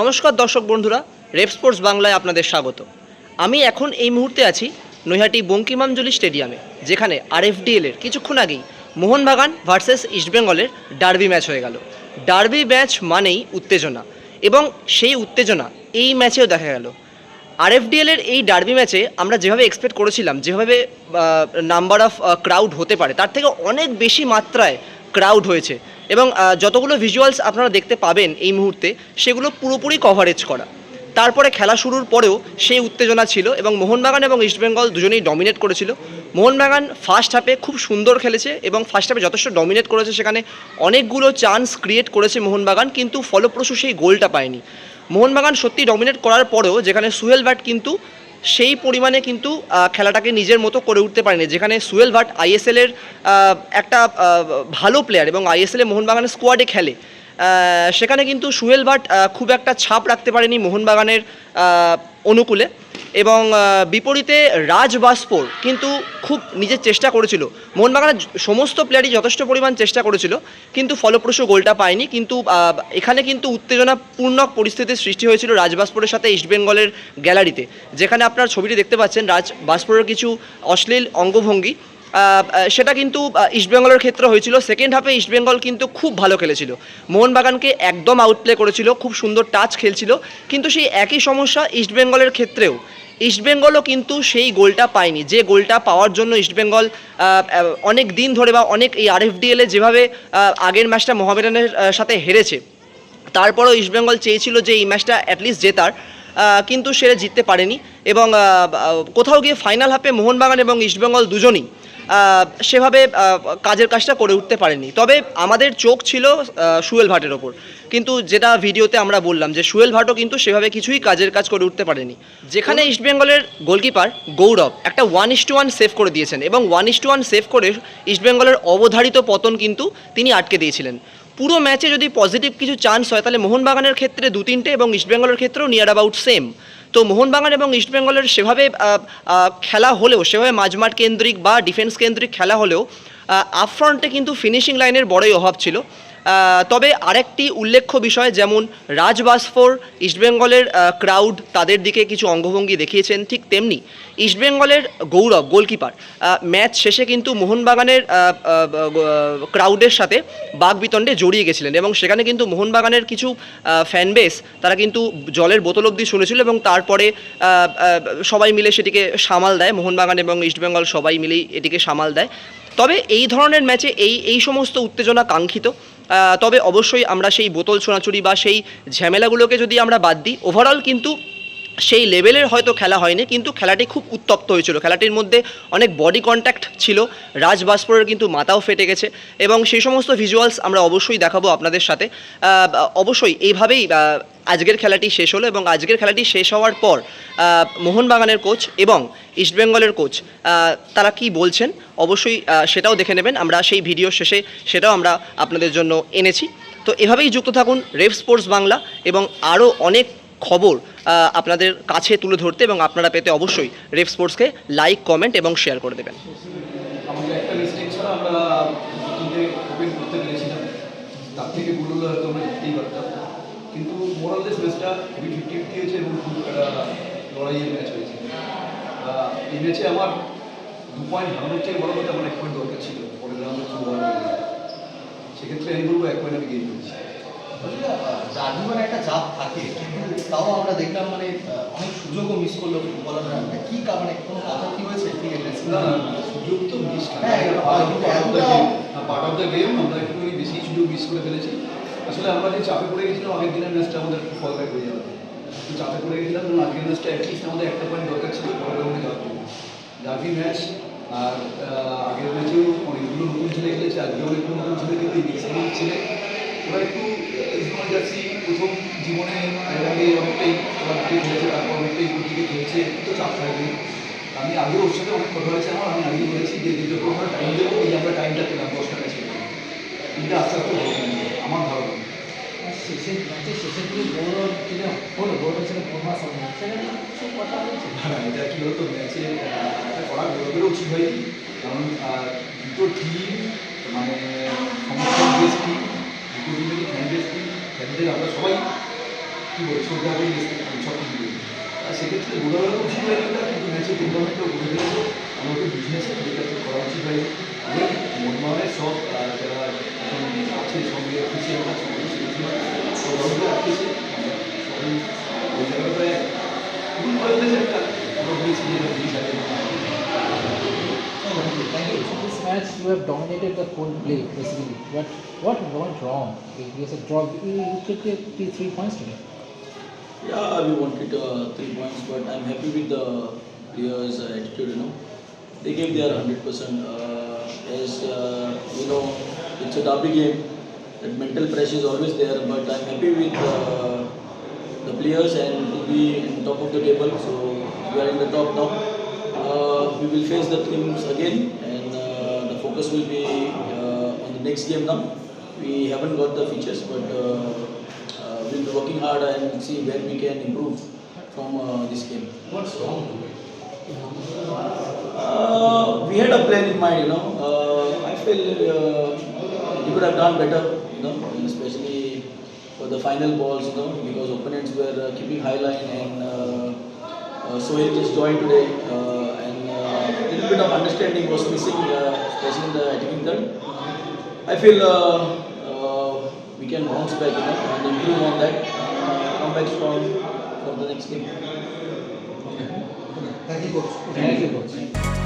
নমস্কার দর্শক বন্ধুরা, রেপ স্পোর্টস বাংলায় আপনাদের স্বাগত। আমি এখন এই মুহূর্তে আছি নৈহাটি বঙ্কিমাঞ্জলি স্টেডিয়ামে, যেখানে আরএফডিএল এর কিছুক্ষণ আগেই মোহনবাগান ভার্সেস ইস্টবেঙ্গলের ডার্বি ম্যাচ হয়ে গেল। ডার্বি ম্যাচ মানেই উত্তেজনা এবং সেই উত্তেজনা এই ম্যাচেও দেখা গেল। আরএফডিএল এর এই ডার্বি ম্যাচে আমরা যেভাবে এক্সপেক্ট করেছিলাম, যেভাবে নাম্বার অফ ক্রাউড হতে পারে, তার থেকে অনেক বেশি মাত্রায় ক্রাউড হয়েছে। এবং যতগুলো ভিজুয়ালস আপনারা দেখতে পাবেন এই মুহূর্তে, সেগুলো পুরোপুরি কভারেজ করা। তারপরে খেলা শুরুর পরেও সেই উত্তেজনা ছিল এবং মোহনবাগান এবং ইস্টবেঙ্গল দুজনেই ডমিনেট করেছিল। মোহনবাগান ফার্স্ট হাফে খুব সুন্দর খেলেছে এবং ফার্স্ট হাফে যথেষ্ট ডমিনেট করেছে। সেখানে অনেকগুলো চান্স ক্রিয়েট করেছে মোহনবাগান, কিন্তু ফলপ্রসূ সেই গোলটা পায়নি। মোহনবাগান সত্যি ডমিনেট করার পরেও, যেখানে সুহেল ভাট কিন্তু সেই পরিমাণে কিন্তু খেলাটাকে নিজের মতো করে উঠতে পারেনি, যেখানে সুয়েল ভাট আইএসএল এর একটা ভালো প্লেয়ার এবং আইএসএল মোহনবাগানের স্কোয়াডে খেলে। সেখানে কিন্তু সুয়েল ভাট খুব একটা ছাপ রাখতে পারেনি মোহনবাগানের অনুকূলে। এবং বিপরীতে রাজ বাসপোর কিন্তু খুব নিজের চেষ্টা করেছিল। মোহনবাগানের সমস্ত প্লেয়ারই যথেষ্ট পরিমাণ চেষ্টা করেছিল, কিন্তু ফলপ্রসূ গোলটা পায়নি। কিন্তু এখানে কিন্তু উত্তেজনাপূর্ণ পরিস্থিতির সৃষ্টি হয়েছিল রাজবাসপুরের সাথে ইস্টবেঙ্গলের গ্যালারিতে যেখানে আপনার ছবিটি দেখতে পাচ্ছেন, রাজ বাসপুরের কিছু অশ্লীল অঙ্গভঙ্গি। সেটা কিন্তু ইস্টবেঙ্গলের ক্ষেত্রে হয়েছিল। সেকেন্ড হাফে ইস্টবেঙ্গল কিন্তু খুব ভালো খেলেছিল। মোহনবাগানকে একদম আউটপ্লে করেছিল, খুব সুন্দর টাচ খেলছিল। কিন্তু সেই একই সমস্যা ইস্টবেঙ্গলের ক্ষেত্রেও। ইস্টবেঙ্গলও কিন্তু সেই গোলটা পায়নি। যে গোলটা পাওয়ার জন্য ইস্টবেঙ্গল অনেক দিন ধরে বা অনেক এই আরএফডিএলে যেভাবে আগের ম্যাচটা মোহামেডানের সাথে হেরেছে, তারপরও ইস্টবেঙ্গল চেয়েছিল যে এই ম্যাচটা অ্যাটলিস্ট জেতার কিন্তু সেটা জিততে পারেনি এবং কোথাও গিয়ে ফাইনাল হাফে মোহনবাগান এবং ইস্টবেঙ্গল দুজনই সেভাবে কাজের কাজটা করে উঠতে পারেনি। তবে আমাদের চোখ ছিল সুয়েল ভাটের ওপর। কিন্তু যেটা ভিডিওতে আমরা বললাম যে সুয়েল ভাটও কিন্তু সেভাবে কিছুই কাজের কাজ করে উঠতে পারেনি। যেখানে ইস্টবেঙ্গলের গোলকিপার গৌরব একটা one is to one save করে দিয়েছেন এবং one is to one save করে ইস্টবেঙ্গলের অবধারিত পতন কিন্তু তিনি আটকে দিয়েছিলেন। পুরো ম্যাচে যদি পজিটিভ কিছু চান্স হয়, তাহলে মোহনবাগানের ক্ষেত্রে দু তিনটে এবং ইস্টবেঙ্গলের ক্ষেত্রেও নিয়ার অ্যাবাউট সেম তো মোহনবাগান এবং ইস্টবেঙ্গলের সেভাবে খেলা হলেও, সেভাবে মাঝমাঠ কেন্দ্রিক বা ডিফেন্স কেন্দ্রিক খেলা হলেও আপ ফ্রন্টে কিন্তু ফিনিশিং লাইনের বড়ই অভাব ছিল। তবে আরেকটি উল্লেখ্য বিষয়, যেমন রাজ বাসফোর ইস্টবেঙ্গলের ক্রাউড তাদের দিকে কিছু অঙ্গভঙ্গি দেখিয়েছেন, ঠিক তেমনি ইস্টবেঙ্গলের গৌরব, গোলকিপার। ম্যাচ শেষে কিন্তু মোহনবাগানের ক্রাউডের সাথে বাগবিতণ্ডে জড়িয়ে গেছিলেন এবং সেখানে কিন্তু মোহনবাগানের কিছু ফ্যান বেস তারা কিন্তু জলের বোতল অবধি শুনেছিল এবং তারপরে সবাই মিলে সেটিকে সামাল দেয়, মোহনবাগান এবং ইস্টবেঙ্গল সবাই মিলেই এটিকে সামাল দেয়। তবে এই ধরনের ম্যাচে এই এই সমস্ত উত্তেজনা কাঙ্ক্ষিত। তবে অবশ্যই আমরা সেই বোতল ছোঁড়াছুড়ি বা সেই ঝামেলাগুলোকে যদি আমরা বাদ দিই ওভারঅল কিন্তু সেই লেভেলের হয়তো খেলা হয়নি, কিন্তু খেলাটি খুব উত্তপ্ত হয়েছিল। খেলাটির মধ্যে অনেক বডি কন্ট্যাক্ট ছিল, রাজ বাসপুরের কিন্তু মাথাও ফেটে গেছে এবং সেই সমস্ত ভিজুয়ালস আমরা অবশ্যই দেখাবো আপনাদের সাথে। অবশ্যই এইভাবেই আজকের খেলাটি শেষ হলো এবং আজকের খেলাটি শেষ হওয়ার পর মোহনবাগানের কোচ এবং ইস্টবেঙ্গলের কোচ তারা কি বলছেন অবশ্যই সেটাও দেখে নেবেন। আমরা সেই ভিডিও শেষে সেটাও আমরা আপনাদের জন্য এনেছি। তো এভাবেই যুক্ত থাকুন রেভ স্পোর্টস বাংলা এবং আরও অনেক খবর আপনাদের কাছে তুলে ধরতে এবং আপনারা পেতে অবশ্যই রেভ স্পোর্টসকে লাইক, কমেন্ট এবং শেয়ার করে দেবেন। সেক্ষেত্রে আমি বলব এক পয়েন্ট আমি গেইন করেছি জার্নিমানে একটা চাপ থাকে তাও আমরা দেখলাম মানে অনেক সুযোগও মিস করল ফুটবলাররা। কি কারণে কোনো কথা কি হয়েছে? কি সুযোগ তো miss part of the game আমরা একটু বেশি সুযোগ মিস করে ফেলেছি। আসলে আমরা যে চাপে পড়ে গেছিলাম আগের দিনের ম্যাচটা আমাদের একটু ফল ব্যাক হয়ে যাবে। চাপে পড়ে গেছিলাম এবং আগের ম্যাচটা অ্যাটলিস্ট আমাদের একটা পয়েন্ট দরকার ছিল পরের রাউন্ডে যাওয়ার জন্য। ডার্বি ম্যাচ আর আগের ম্যাচেও অনেকগুলো নতুন ছেলে খেলেছে আজকেও অনেকগুলো নতুন ছেলে ছেলে ওরা একটু ইস্টবেঙ্গল জার্সি প্রথম জীবনে আগে অনেকটাই দিকে খেলেছে তারপর অনেকটাই দিকে খেলছে তো চাপ থাকবে। আমি আগে ওর সাথে অনেক কথা হয়েছে আমার আমি আগে বলেছি যে যে যত আমরা টাইম দেবো এই আমরা টাইমটা পেলাম দশটা ম্যাচে এটা আস্তে আস্তে আমার ধারণা। শেষের ম্যাচে শেষের দিকে গৌরব যেটা হলো গৌরব ছিল বোমাস সেখানে কিছু কথা হয়েছে। হ্যাঁ এটা কি হতো ম্যাচে এটা করা গৌরবেরও উচিত হয়নি। কারণ দুটো টিম মানে টিম দুটো টিমেরই ফ্যান বেস টিম ফ্যানদের আমরা সবাই কী বলে সোজা হয়ে আমি সব কিছু বলি। আর সেক্ষেত্রে গোলাবেলা উচিত হয়ে না কিন্তু ম্যাচের টুর্নামেন্টও ঘুরে আমাকে বুঝিয়েছে যেটা তো করা উচিত হয়নি অনেক মনমানের সব যারা এখন আছে, সঙ্গে অফিসিয়াল আছে match, you have dominated the whole play basically. But what went wrong? Was a draw. You, you could get three, points today. Yeah, we wanted uh, three points, but I'm happy with the players' uh, attitude. You know, they gave their hundred percent. Uh, as uh, you know, it's a derby game. That mental pressure is always there, but I'm happy with uh, the players and to be in top of the table. So we are in the top now. Uh, we will face the teams again, focus will be uh, on the next game now. We haven't got the features, but. Uh, uh, we'll be working hard and see where we can improve from uh, this game. What's wrong? Uh, we had a plan in mind, you know. Uh, I feel uh, we could have done better, you know, especially for the final balls, you know, because opponents were uh, keeping high line and uh, uh, Sohail just joined today uh, a little bit of understanding was missing, uh, especially in the attacking third. I feel uh, uh, we can bounce back, you know, and improve on that uh, come back strong for the next game. Thank you, coach. Thank you, coach.